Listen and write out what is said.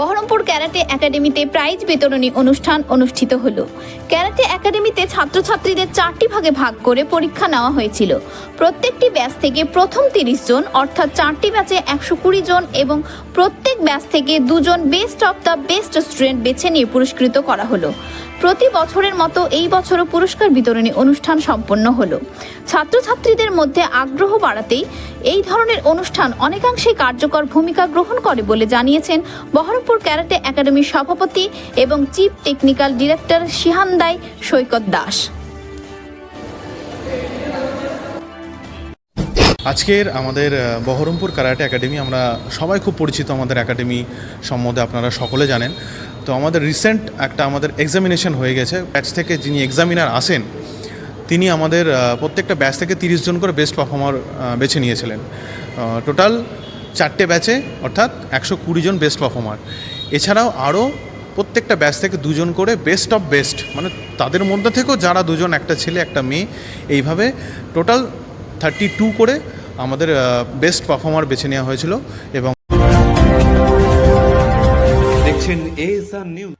Baharampur karate একাডেমিতে prize বিতরণী অনুষ্ঠান অনুষ্ঠিত হলো। ক্যারাটে একাডেমিতে ছাত্রছাত্রীদের চারটি ভাগে ভাগ করে পরীক্ষা নেওয়া হয়েছিল। প্রত্যেকটি ব্যাচ থেকে প্রথম তিরিশ জন, অর্থাৎ চারটি ব্যাচে একশো কুড়ি জন এবং প্রত্যেক ব্যাচ থেকে দুজন best of the best student বেছে নিয়ে পুরস্কৃত করা হলো। প্রতি বছরের মতো এই বছরও পুরস্কার বিতরণী অনুষ্ঠান সম্পন্ন হলো। ছাত্রছাত্রীদের মধ্যে আগ্রহ বাড়াতেই এই ধরনের অনুষ্ঠান অনেকাংশে কার্যকর ভূমিকা গ্রহণ করে বলে জানিয়েছেন বহরমপুর ক্যারাটে একাডেমির সভাপতি এবং চিফ টেকনিক্যাল ডিরেক্টর শিহান্দাই সৈকত দাস। আজকের আমাদের বহরমপুর কারাটে একাডেমি, আমরা সবাই খুব পরিচিত আমাদের একাডেমি সম্বন্ধে আপনারা সকলে জানেন। তো আমাদের রিসেন্ট একটা আমাদের এক্সামিনেশন হয়ে গেছে। ব্যাচ থেকে যিনি এক্সামিনার আসেন, তিনি আমাদের প্রত্যেকটা ব্যাচ থেকে তিরিশ জন করে বেস্ট পারফর্মার বেছে নিয়েছিলেন। টোটাল চারটে ব্যাচে অর্থাৎ একশো কুড়ি জন বেস্ট পারফর্মার এছাড়াও আরও প্রত্যেকটা ব্যাচ থেকে দুজন করে বেস্ট অফ বেস্ট মানে তাদের মধ্যে থেকেও যারা দুজন, একটা ছেলে, একটা মেয়ে, এইভাবে টোটাল থার্টি টু করে আমাদের বেস্ট পারফর্মার বেছে নেওয়া হয়েছিল এবং দেখছেন এ নিউজ